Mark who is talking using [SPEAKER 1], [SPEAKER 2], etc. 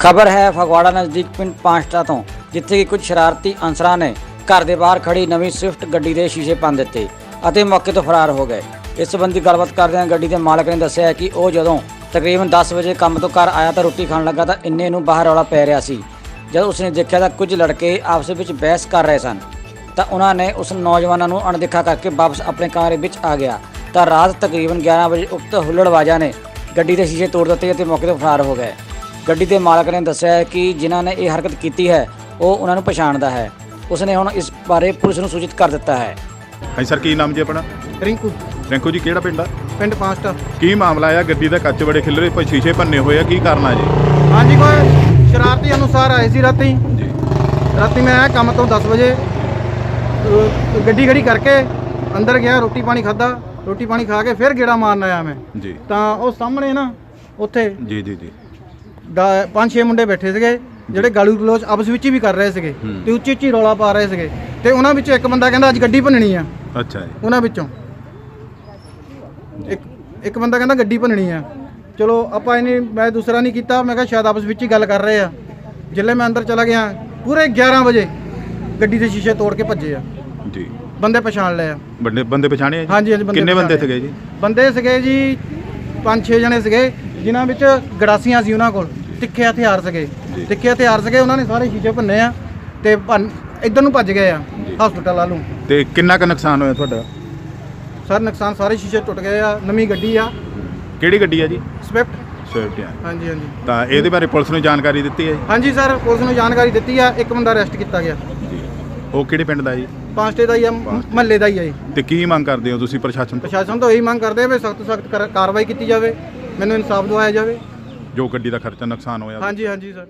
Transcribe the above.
[SPEAKER 1] ਖਬਰ ਹੈ ਫਗਵਾੜਾ ਨਜ਼ਦੀਕ ਪਿੰਡ ਪਾਂਸ਼ਟਾ ਤੋਂ, ਜਿੱਥੇ ਕਿ ਕੁਝ ਸ਼ਰਾਰਤੀ ਅਨਸਰਾਂ ਨੇ ਘਰ ਦੇ ਬਾਹਰ ਖੜੀ ਨਵੀਂ ਸਵਿਫਟ ਗੱਡੀ ਦੇ ਸ਼ੀਸ਼ੇ ਭੰਨ ਦਿੱਤੇ ਅਤੇ ਮੌਕੇ ਤੋਂ ਫਰਾਰ ਹੋ ਗਏ। ਇਸ ਸੰਬੰਧੀ ਗੱਲਬਾਤ ਕਰਦਿਆਂ ਗੱਡੀ ਦੇ ਮਾਲਕ ਨੇ ਦੱਸਿਆ ਕਿ ਉਹ ਜਦੋਂ ਤਕਰੀਬਨ 10 ਵਜੇ ਕੰਮ ਤੋਂ ਘਰ ਆਇਆ ਤਾਂ ਰੋਟੀ ਖਾਣ ਲੱਗਾ ਤਾਂ ਇੰਨੇ ਨੂੰ ਬਾਹਰ ਰੌਲਾ ਪੈ ਰਿਹਾ ਸੀ। ਜਦ ਉਸਨੇ ਦੇਖਿਆ ਤਾਂ ਕੁਝ ਲੜਕੇ ਆਪਸ ਵਿੱਚ ਬਹਿਸ ਕਰ ਰਹੇ ਸਨ। ਤਾਂ ਉਹਨਾਂ ਨੇ ਉਸ ਨੌਜਵਾਨਾਂ ਨੂੰ ਅਣਦੇਖਾ ਕਰਕੇ ਵਾਪਸ ਆਪਣੇ ਕਮਰੇ ਵਿੱਚ ਆ ਗਿਆ। ਤਾਂ ਰਾਤ ਤਕਰੀਬਨ 11 ਵਜੇ ਉਕਤ ਹੁੱਲੜਬਾਜ਼ਾਂ ਨੇ ਗੱਡੀ ਦੇ ਸ਼ੀਸ਼ੇ ਤੋੜ ਦਿੱਤੇ ਅਤੇ ਮੌਕੇ ਤੋਂ ਫਰਾਰ ਹੋ ਗਏ। ਗੱਡੀ ਦੇ ਮਾਲਕ ਨੇ ਦੱਸਿਆ ਹੈ ਕਿ ਜਿਨ੍ਹਾਂ ਨੇ ਇਹ ਹਰਕਤ ਕੀਤੀ ਹੈ ਉਹ ਉਹਨਾਂ ਨੂੰ ਪਛਾਣਦਾ ਹੈ। ਉਸਨੇ ਹੁਣ ਇਸ ਬਾਰੇ ਪੁਲਿਸ ਨੂੰ ਸੂਚਿਤ ਕਰ ਦਿੱਤਾ ਹੈ।
[SPEAKER 2] ਹਾਂਜੀ ਸਰ ਕੀ ਨਾਮ ਜੀ ਆਪਣਾ?
[SPEAKER 3] ਰਿੰਕੂ।
[SPEAKER 2] ਰਿੰਕੂ ਜੀ ਕਿਹੜਾ ਪਿੰਡ ਆ?
[SPEAKER 3] ਪਿੰਡ ਪਾਸਟਾ
[SPEAKER 2] ਕੀ ਮਾਮਲਾ ਆ ਗੱਡੀ ਦਾ ਕੱਚ ਬੜੇ ਖਿਲਰੇ ਪਏ ਸ਼ੀਸ਼ੇ ਭੰਨੇ ਹੋਏ ਆ ਕੀ ਕਰਨਾ ਜੀ?
[SPEAKER 3] ਹਾਂਜੀ ਕੋਈ ਸ਼ਰਾਰਤੀ ਅਨੁਸਾਰ ਆਏ ਸੀ ਰਾਤੀ।
[SPEAKER 2] ਜੀ।
[SPEAKER 3] ਰਾਤੀ ਮੈਂ ਆਇਆ ਕੰਮ ਤੋਂ 10 ਵਜੇ। ਅਹ ਗੱਡੀ ਖੜੀ ਕਰਕੇ ਅੰਦਰ ਗਿਆ ਰੋਟੀ ਪਾਣੀ ਖਾਦਾ ਰੋਟੀ ਪਾਣੀ ਖਾ ਕੇ ਫਿਰ ਗੇੜਾ ਮਾਰਨ ਆਇਆ ਮੈਂ।
[SPEAKER 2] ਜੀ।
[SPEAKER 3] ਤਾਂ ਉਹ ਸਾਹਮਣੇ ਨਾ ਉੱਥੇ
[SPEAKER 2] ਜੀ ਜੀ ਜੀ।
[SPEAKER 3] ਦਾ- ਪੰਜ ਛੇ ਮੁੰਡੇ ਬੈਠੇ ਸੀਗੇ ਜਿਹੜੇ ਗਾਲੂ ਗਲੋਚ ਆਪਸ ਵਿੱਚ ਹੀ ਵੀ ਕਰ ਰਹੇ ਸੀਗੇ
[SPEAKER 2] ਹੂੰ।
[SPEAKER 3] ਤੇ ਉੱਚੀ ਉੱਚੀ ਰੌਲਾ ਪਾ ਰਹੇ ਸੀਗੇ ਤੇ ਉਹਨਾਂ ਵਿੱਚੋਂ ਇੱਕ ਬੰਦਾ ਕਹਿੰਦਾ ਅੱਜ ਗੱਡੀ ਭੰਨਣੀ ਆ।
[SPEAKER 2] ਅੱਛਾ ਜੀ।
[SPEAKER 3] ਉਹਨਾਂ ਵਿੱਚੋਂ। ਇੱਕ ਇੱਕ ਬੰਦਾ ਕਹਿੰਦਾ ਗੱਡੀ ਭੰਨਣੀ ਆ। ਚਲੋ ਆਪਾਂ ਇਹਨੇ ਮੈਂ ਦੂਸਰਾ ਨਹੀਂ ਕੀਤਾ ਮੈਂ ਕਿਹਾ ਸ਼ਾਇਦ ਆਪਸ ਵਿੱਚ ਹੀ ਗੱਲ ਕਰ ਰਹੇ ਆ। ਜਿੱਲੇ ਮੈਂ ਅੰਦਰ ਚਲਾ ਗਿਆ ਪੂਰੇ 11 ਵਜੇ ਗੱਡੀ ਦੇ ਸ਼ੀਸ਼ੇ ਤੋੜ ਕੇ ਭੱਜੇ ਆ।
[SPEAKER 2] ਜੀ।
[SPEAKER 3] ਬੰਦੇ ਪਛਾਣ ਲਏ ਆ।
[SPEAKER 2] ਬੰਦੇ ਬੰਦੇ ਪਛਾਣੇ ਆ ਜੀ?
[SPEAKER 3] ਹਾਂਜੀ ਹਾਂਜੀ ਬੰਦੇ
[SPEAKER 2] ਕਿੰਨੇ ਬੰਦੇ
[SPEAKER 3] ਪਛਾਣੇ।
[SPEAKER 2] ਸੀਗੇ ਜੀ?
[SPEAKER 3] ਬੰਦੇ ਸੀਗੇ ਜੀ ਪੰਜ ਛੇ ਜਣੇ ਸੀਗੇ ਜਿਨ੍ਹਾਂ ਵਿੱਚ ਗੜਾਸੀਆਂ ਸੀ ਉਹਨਾਂ ਕੋਲ। ਤਿੱਖੇ ਹਥਿਆਰ ਸੀਗੇ। ਤਿੱਖੇ ਹਥਿਆਰ ਸੀਗੇ ਉਹਨਾਂ ਨੇ ਸਾਰੇ ਸ਼ੀਸ਼ੇ ਭੰਨੇ ਆ ਤੇ ਇੱਧਰ ਨੂੰ ਭੱਜ ਗਏ ਆ। ਹਸਪੀਟਲ ਵੱਲ
[SPEAKER 2] ਤੇ ਕਿੰਨਾ ਕੁ ਨੁਕਸਾਨ ਹੋਇਆ ਤੁਹਾਡਾ?
[SPEAKER 3] ਸਰ ਨੁਕਸਾਨ ਸਾਰੇ ਸ਼ੀਸ਼ੇ ਟੁੱਟ ਗਏ ਆ ਨਵੀਂ ਗੱਡੀ ਆ।
[SPEAKER 2] ਕਿਹੜੀ ਗੱਡੀ ਆ ਜੀ?
[SPEAKER 3] ਸਵਿਫਟ।
[SPEAKER 2] ਸਵਿਫਟ ਆ
[SPEAKER 3] ਹਾਂਜੀ ਹਾਂਜੀ।
[SPEAKER 2] ਤਾਂ ਇਹਦੇ ਬਾਰੇ ਪੁਲਿਸ ਨੂੰ ਜਾਣਕਾਰੀ ਦਿੱਤੀ ਹੈ
[SPEAKER 3] ਹਾਂਜੀ ਸਰ ਪੁਲਿਸ ਨੂੰ ਜਾਣਕਾਰੀ ਦਿੱਤੀ ਆ ਇੱਕ ਬੰਦਾ ਅਰੈਸਟ ਕੀਤਾ ਗਿਆ।
[SPEAKER 2] ਉਹ ਕਿਹੜੇ ਪਿੰਡ ਦਾ ਜੀ?
[SPEAKER 3] ਪਾਂਸਟੇ ਦਾ ਹੀ ਆ ਮਹੱਲੇ ਦਾ ਹੀ ਆ ਜੀ।
[SPEAKER 2] ਤੇ ਕੀ ਮੰਗ ਕਰਦੇ ਹੋ ਤੁਸੀਂ ਪ੍ਰਸ਼ਾਸਨ ਤੋਂ?
[SPEAKER 3] ਪ੍ਰਸ਼ਾਸਨ ਤੋਂ ਇਹੀ ਮੰਗ ਕਰਦੇ ਆ ਵੀ ਸਖਤ ਸਖਤ ਕਾਰਵਾਈ ਕੀਤੀ ਜਾਵੇ ਮੈਨੂੰ ਇਨਸਾਫ ਦਿਵਾਇਆ ਜਾਵੇ।
[SPEAKER 2] ਜੋ ਗੱਡੀ ਦਾ ਖਰਚਾ ਨੁਕਸਾਨ ਹੋਇਆ
[SPEAKER 3] ਹਾਂਜੀ ਹਾਂਜੀ ਸਰ।